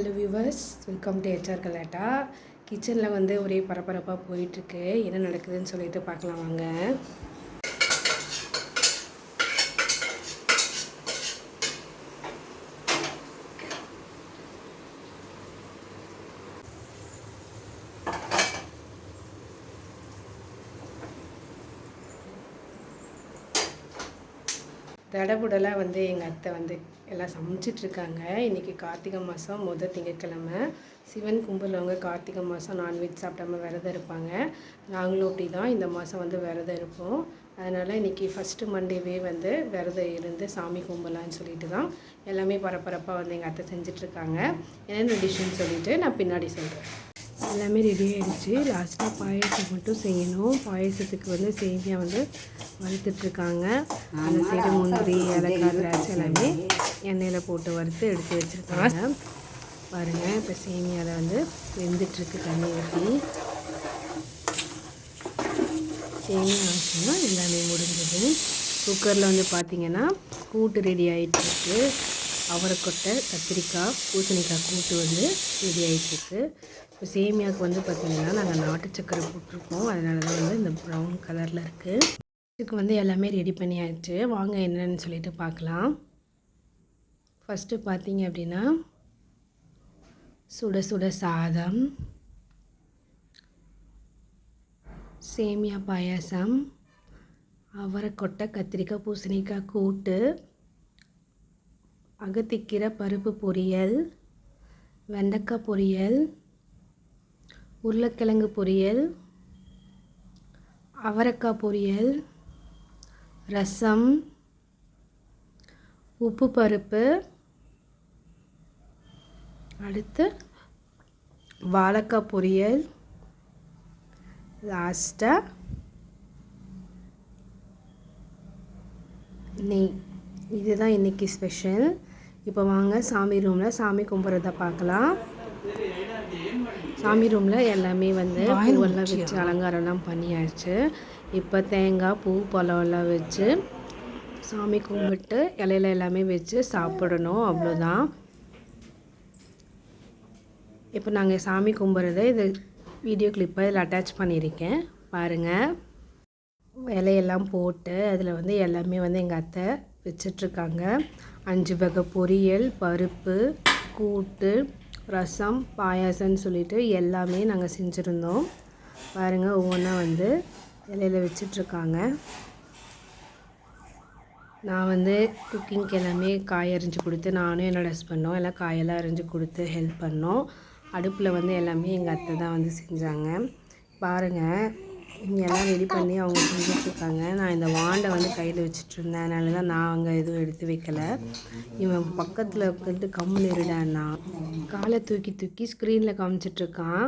Hello viewers welcome to HR Galatta கிச்சனில் வந்து ஒரே பரபரப்பாக போயிட்டுருக்கு. என்ன நடக்குதுன்னு சொல்லிட்டு பார்க்கலாம் வாங்க. தடபுடலாக வந்து எங்கள் அத்தை வந்து எல்லாம் சமைச்சிட்ருக்காங்க. இன்றைக்கி கார்த்திகை மாதம் முதல் திங்கட்கிழமை. சிவன் கும்பிட்றவங்க கார்த்திகை மாதம் நான்வெஜ் சாப்பிடாம விரதம் இருப்பாங்க நாங்களும் அப்படி தான் இந்த மாதம் வந்து விரதம் இருப்போம் அதனால் இன்றைக்கி ஃபஸ்ட்டு மண்டேவே வந்து விரதம் இருந்து சாமி கும்பலான்னு சொல்லிட்டு தான் எல்லாமே பரபரப்பாக வந்து எங்கள் அத்தை செஞ்சிட்ருக்காங்க. என்னென்ன டிஷ்ஷுன்னு சொல்லிட்டு நான் பின்னாடி சொல்கிறேன் எல்லாமே ரெடி ஆகிடுச்சு லாஸ்ட்டாக பாயசம் மட்டும் செய்யணும். பாயசத்துக்கு வந்து சேமியா வந்து வறுத்துட்ருக்காங்க. அந்த சைடு முந்திரி ஏலக்காய் திராட்சை எல்லாமே எண்ணெயில் போட்டு வறுத்து எடுத்து வச்சுருக்காங்க. பாருங்கள் இப்போ சேமியாவில் வந்து வெந்துட்டுருக்கு தண்ணி ஊற்றி சேமியா ஆச்சுன்னா எல்லாமே முடிஞ்சது. குக்கரில் வந்து பார்த்திங்கன்னா கூட்டு ரெடி ஆகிட்டுருக்கு அவரைக்கொட்டை கத்திரிக்காய் பூசணிக்காய் கூட்டு வந்து ரெடி ஆகிட்டுருக்கு இப்போ சேமியாவுக்கு வந்து பார்த்திங்கன்னா நாங்கள் நாட்டு சக்கரை போட்டிருக்கோம். அதனால தான் வந்து இந்த ப்ரௌன் கலரில் இருக்குது இதுக்கு வந்து எல்லாமே ரெடி பண்ணியாச்சு. வாங்க என்னன்னு சொல்லிட்டு பார்க்கலாம். ஃபஸ்ட்டு பார்த்தீங்க அப்படின்னா சுட சுட சாதம் சேமியா பாயாசம் அவரைக்கொட்டை கத்திரிக்காய் பூசணிக்காய் கூட்டு அகத்திக்கீரை பருப்பு பொரியல் வெண்டைக்காய் பொரியல் உருளைக்கிழங்கு பொரியல் அவரைக்காய் பொரியல் ரசம் உப்பு பருப்பு அடுத்து வாழைக்காய் பொரியல் லாஸ்ட்டாக நெய். இதுதான் இன்றைக்கி ஸ்பெஷல் இப்போ வாங்க சாமி ரூமில் சாமி கும்பிட்றத பார்க்கலாம். சாமி ரூமில் எல்லாமே வந்து பூவெல்லாம் வச்சு அலங்காரம்லாம் பண்ணியாச்சு. இப்போ தேங்காய் பூ பழம்லாம் வச்சு சாமி கும்பிட்டு இலையில எல்லாமே வச்சு சாப்பிடணும் அவ்வளோதான் இப்போ நாங்கள் சாமி கும்பிட்றத இது வீடியோ கிளிப்பை இதில் அட்டாச் பண்ணியிருக்கேன். பாருங்கள் இலையெல்லாம் போட்டு அதில் வந்து எல்லாமே வந்து எங்கள் அத்தை வச்சிட்ருக்காங்க அஞ்சு வகை பொரியல் பருப்பு கூட்டு ரசம் பாயாசம்னு சொல்லிட்டு எல்லாமே நாங்கள் செஞ்சுருந்தோம். பாருங்கள் ஒவ்வொன்றா வந்து இலையில் வச்சிட்ருக்காங்க. நான் வந்து குக்கிங்க்கு எல்லாமே காய் அரிஞ்சு கொடுத்து நானும் என்னோடய ஹஸ்பண்டும் எல்லாம் காயெல்லாம் அரிஞ்சு கொடுத்து ஹெல்ப் பண்ணோம். அடுப்பில் வந்து எல்லாமே எங்கள் அத்தை தான் வந்து செஞ்சாங்க. பாருங்கள் எல்லாம் ரெடி பண்ணி அவங்க செஞ்சிட்ருக்காங்க. நான் இந்த வாண்டை வந்து கையில் வச்சுட்டு இருந்தேன் அதனால தான் நான் அங்கே எதுவும் எடுத்து வைக்கலை. இவன் பக்கத்தில் உட்காந்து கம்முன்னு இருடான்னா காலை தூக்கி தூக்கி ஸ்க்ரீனில் காமிச்சிட்ருக்கான்.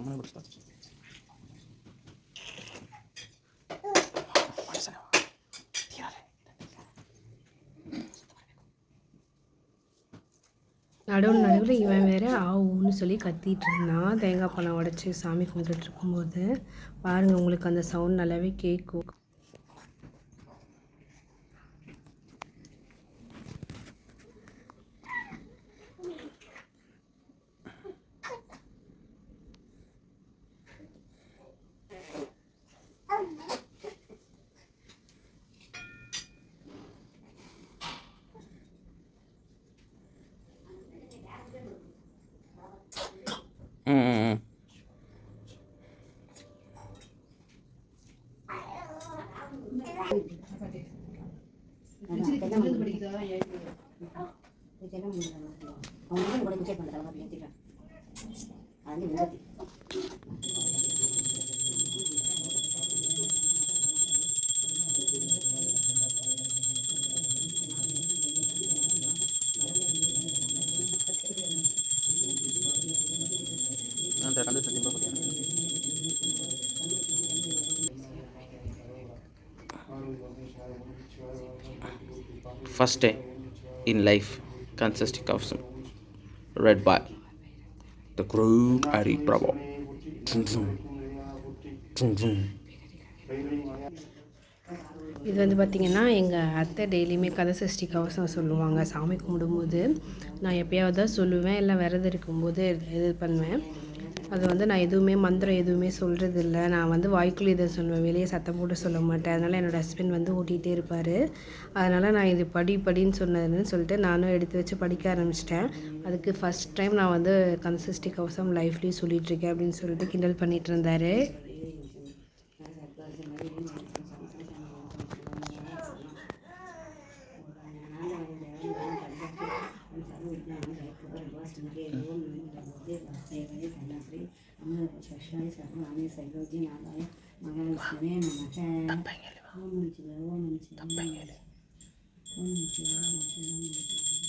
நம்மளே பிடிச்சா நடுவில் நடுவில் இவன் வேற ஆவுன்னு சொல்லி கத்திட்டு இருந்தான். தேங்காய் பழம் உடச்சி சாமி கும்பிட்டுட்டு இருக்கும்போது பாருங்கள் உங்களுக்கு அந்த சவுண்ட் நல்லாவே கேட்கும் அவங்க கூட குச்சே பண்ணுறாங்க அப்படி அது வந்து First day in life consisting of some red by the group Ari Bravo. இது வந்து பார்த்திங்கன்னா எங்கள் அத்தை டெய்லியுமே கதை சஷ்டி கவசம் சொல்லுவாங்க. சாமி கும்பிடும்போது நான் எப்பயாவது தான் சொல்லுவேன். இல்லை விரதம் இருக்கும்போது இது பண்ணுவேன். அது வந்து நான் எதுவுமே மந்திரம் எதுவுமே சொல்கிறது இல்லை நான் வந்து வாய்க்குள்ளே இதை சொல்லுவேன். வெளியே சத்தம் போட்டு சொல்ல மாட்டேன். அதனால் என்னோடய ஹஸ்பண்ட் வந்து ஓட்டிகிட்டே இருப்பார். அதனால் நான் இது படி படின்னு சொன்னதுன்னு சொல்லிட்டு நானும் எடுத்து வச்சு படிக்க ஆரம்பிச்சிட்டேன். அதுக்கு ஃபஸ்ட் டைம் நான் வந்து கன்சிஸ்டி கவசம் லைஃப்லேயும் சொல்லிட்டு இருக்கேன் அப்படின்னு சொல்லிட்டு கிண்டல் பண்ணிகிட்டு இருந்தார். దేవయ ధనశ్రీ అమ్మ శశాయ సర్వ ఆమె సైలోజ్యం ఆదాయ మహాలక్ష్మే నమక ఓం మంచిగా ఓం మంచిగా ఓం మంచిగా ఓం మంచిగా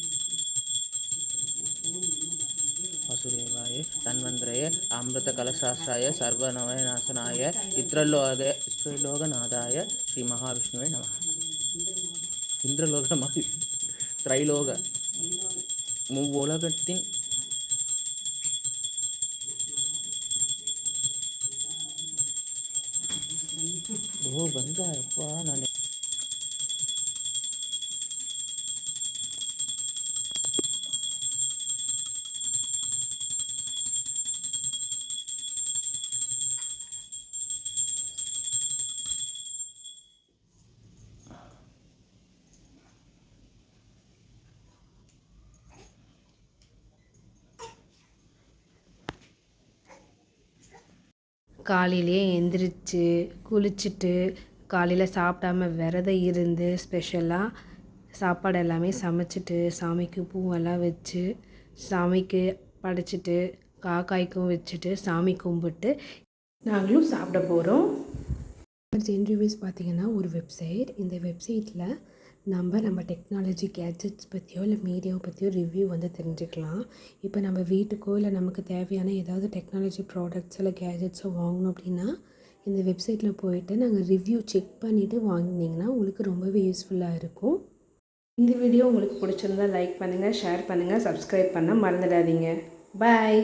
వసుదేవాయ తన్వంద్రయ అమృత కలశాస్త్రాయ సర్వనవయనాశనాయ ఇత్రలోక ఇత్రలోకనాథాయ శ్రీ మహావిష్ణువే నమ இந்திரலோக மாதிரி திரைலோக மூவுலகத்தின் 我闻 vẩn cho? காலையிலே எந்திரிச்சு குளிச்சுட்டு காலையில் சாப்பிடாம விரதம் இருந்து ஸ்பெஷலாக சாப்பாடு எல்லாமே சமைச்சிட்டு சாமிக்கு பூவெல்லாம் வச்சு சாமிக்கு படைச்சிட்டு காக்காய்க்கும் வச்சுட்டு சாமி கும்பிட்டு நாங்களும் சாப்பிட போகிறோம் இன்டர்வியூஸ் பார்த்திங்கன்னா ஒரு வெப்சைட் இந்த வெப்சைட்டில் நம்ம நம்ம டெக்னாலஜி கேட்ஜெட்ஸ் பற்றியோ இல்லை மீடியாவை பற்றியோ ரிவ்யூ வந்து தெரிஞ்சுக்கலாம். இப்போ நம்ம வீட்டுக்கோ இல்லை நமக்கு தேவையான ஏதாவது டெக்னாலஜி ப்ராடக்ட்ஸ் இல்லை கேஜெட்ஸோ வாங்கணும் அப்படின்னா இந்த வெப்சைட்டில் போயிட்டு நாங்கள் ரிவ்யூ செக் பண்ணிவிட்டு வாங்கினீங்கன்னா உங்களுக்கு ரொம்பவே யூஸ்ஃபுல்லாக இருக்கும். இந்த வீடியோ உங்களுக்கு பிடிச்சிருந்தா லைக் பண்ணுங்கள் ஷேர் பண்ணுங்கள் சப்ஸ்கிரைப் பண்ண மறந்துடாதீங்க. பாய்